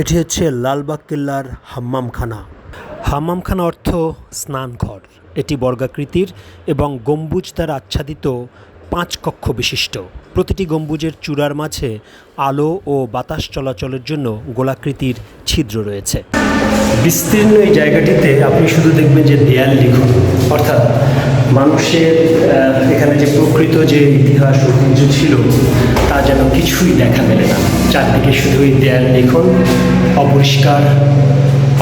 এটি হচ্ছে লালবাগ কেল্লার হাম্মামখানা। হাম্মামখানা অর্থ স্নানঘর। এটি বর্গাকৃতির এবং গম্বুজ দ্বারা আচ্ছাদিত পাঁচ কক্ষ বিশিষ্ট। প্রতিটি গম্বুজের চূড়ার মাঝে আলো ও বাতাস চলাচলের জন্য গোলাকৃতির ছিদ্র রয়েছে। বিস্তীর্ণ এই জায়গাটিতে আপনি শুধু দেখবেন যে দেয়াল লিখন, অর্থাৎ মানুষের এখানে যে প্রকৃত যে ইতিহাস ঐতিহ্য ছিল, তা যেন কিছুই দেখা মেলে না। চারদিকে শুধুই দেয়াল লিখন অপরিষ্কার,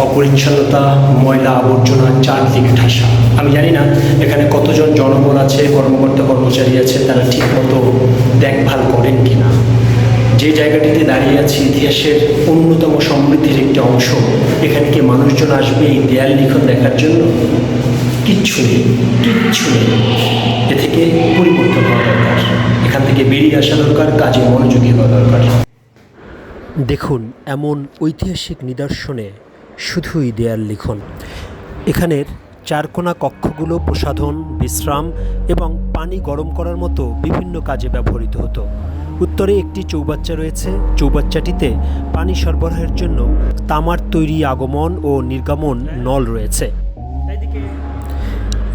অপরিচ্ছন্নতা, ময়লা আবর্জনা চারদিকে ঠাসা। আমি জানি না এখানে কতজন জনবল আছে, কর্মকর্তা, কর্মচারী আছে, তারা ঠিকমতো দেখভাল করেন কি না যে জায়গাটিতে দাঁড়িয়ে আছি, ইতিহাসের অন্যতম সমৃদ্ধির একটি অংশ, এখানে কি মানুষজন আসবে এই দেয়াল লিখন দেখার জন্য? কিচ্ছু নেই কিচ্ছু নেই। এ থেকে পরিবর্তন হওয়া দরকার। এখান থেকে বেরিয়ে আসা দরকার, কাজে মনোযোগী হওয়া দরকার। দেখুন এমন ঐতিহাসিক নিদর্শনে শুধুই দেয়াল লিখন। এখানের চারকোনা কক্ষগুলো প্রসাধন, বিশ্রাম এবং পানি গরম করার মতো বিভিন্ন কাজে ব্যবহৃত হতো। উত্তরে একটি চৌবাচ্চা রয়েছে। চৌবাচ্চাটিতে পানি সরবরাহের জন্য তামার তৈরি আগমন ও নির্গমন নল রয়েছে।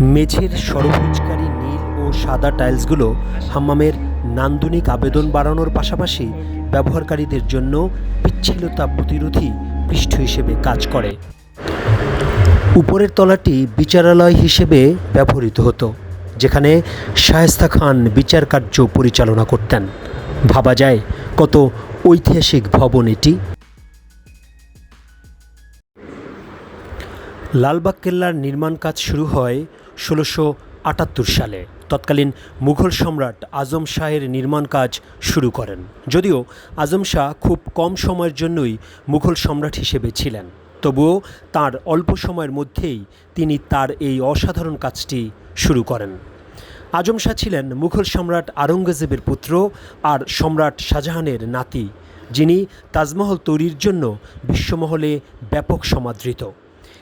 মেঝের সরভুজকারী নীল ও সাদা টাইলসগুলো হাম্মামের নান্দনিক আবেদন বাড়ানোর পাশাপাশি ব্যবহারকারীদের জন্য বিচ্ছিন্নতা প্রতিরোধী পৃষ্ঠ হিসেবে কাজ করে। উপরের তলাটি বিচারালয় হিসেবে ব্যবহৃত হতো, যেখানে শায়েস্তা খান বিচার কার্য পরিচালনা করতেন। ভাবা যায় কত ঐতিহাসিক ভবন এটি। লালবাগ কেল্লার নির্মাণ কাজ শুরু হয় ষোলোশো আটাত্তর সালে তৎকালীন মুঘল সম্রাট আজম শাহের নির্মাণ কাজ শুরু করেন। যদিও আজম শাহ খুব কম সময়ের জন্যই মুঘল সম্রাট হিসেবে ছিলেন। তবুও তার অল্প সময়ের মধ্যেই তিনি তার এই অসাধারণ কাজটি শুরু করেন। আজম শাহ ছিলেন মুঘল সম্রাট আরঙ্গজেবের পুত্র আর সম্রাট শাহজাহানের নাতি, যিনি তাজমহল তৈরির জন্য বিশ্বমহলে ব্যাপক সমাদৃত।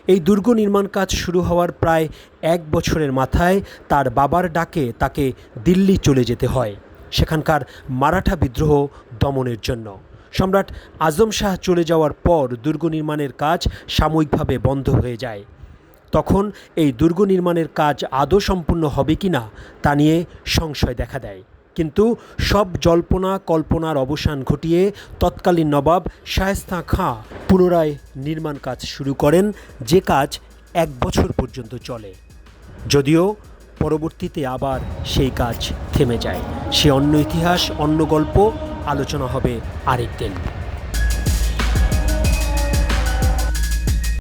এই দুর্গ নির্মাণ কাজ শুরু হওয়ার প্রায় এক বছরের মাথায় তার বাবার ডাকে তাকে দিল্লি চলে যেতে হয়, সেখানকার মারাঠা বিদ্রোহ দমনের জন্য। সম্রাট আজম শাহ চলে যাওয়ার পর দুর্গ নির্মাণের কাজ সাময়িকভাবে বন্ধ হয়ে যায়। তখন এই দুর্গ নির্মাণের কাজ আদৌ সম্পূর্ণ হবে কি না তা নিয়ে সংশয় দেখা দেয়। কিন্তু সব জল্পনা কল্পনার অবসান ঘটিয়ে তৎকালীন নবাব শায়েস্তা খাঁ পুনরায় নির্মাণ কাজ শুরু করেন, যে কাজ এক বছর পর্যন্ত চলে। যদিও পরবর্তীতে আবার সেই কাজ থেমে যায়। সে অন্য ইতিহাস, অন্য গল্প, আলোচনা হবে আরেক দিন।